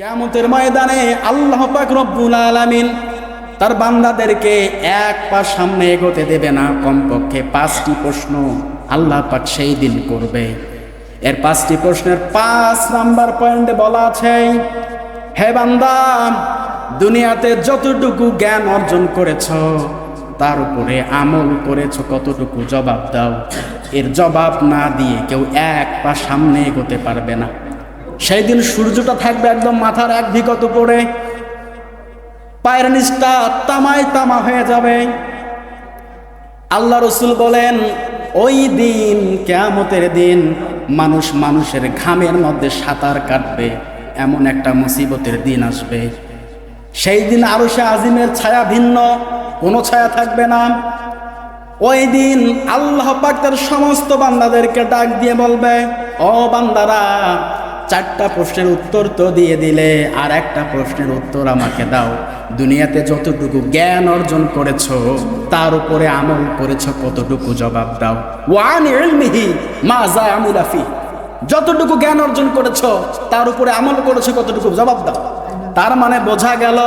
কেমতের ময়দানে আল্লাহ পাক রব্বুল আলামিন তার বান্দাদেরকে এক পা সামনে এগোতে দেবে না, কমপক্ষে পাঁচটি প্রশ্ন আল্লাহ পাক সেই দিন করবে। এর পাঁচটি প্রশ্নের পাঁচ নাম্বার পয়েন্টে বলা আছে, হে বান্দা, দুনিয়াতে যতটুকু জ্ঞান অর্জন করেছ, তার উপরে আমল করেছ কতটুকু জবাব দাও। এর জবাব না দিয়ে কেউ এক পা সামনে এগোতে পারবে না। সেই দিন সূর্যটা থাকবে একদম মাথার এক বিগত পড়ে পায়ের নিচটা তামায় তামা হয়ে যাবে। আল্লাহ রসুল বলেন, ওই দিন, কেয়ামতের দিন মানুষ মানুষের ঘামের মধ্যে সাঁতার কাটবে, এমন একটা মুসিবতের দিন আসবে। সেই দিন আরও সে আজিমের ছায়া ভিন্ন, কোনো ছায়া থাকবে না। ওই দিন আল্লাহ পাক তার সমস্ত বান্দাদেরকে ডাক দিয়ে বলবে, ও বান্দারা চারটা প্রশ্নের উত্তর তো দিয়ে দিলে, আর একটা প্রশ্নের উত্তর আমাকে দাও। দুনিয়াতে যতটুকু জ্ঞান অর্জন করেছ, তার উপরে আমল করেছ কতটুকু জবাব দাও। ওয়ান ইলমিহি মা যা আমিলাফি যতটুকু জ্ঞান অর্জন করেছ, তার উপরে আমল করেছ কতটুকু জবাব দাও। তার মানে বোঝা গেল,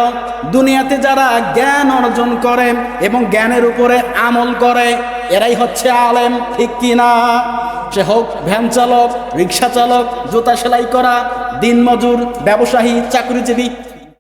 দুনিয়াতে যারা জ্ঞান অর্জন করে এবং জ্ঞানের উপরে আমল করে এরাই হচ্ছে আলেম, ঠিক কিনা সে হোক ভ্যান চালক, রিক্সা চালক, জুতা সেলাই করা দিনমজুর ব্যবসায়ী, চাকরিজীবী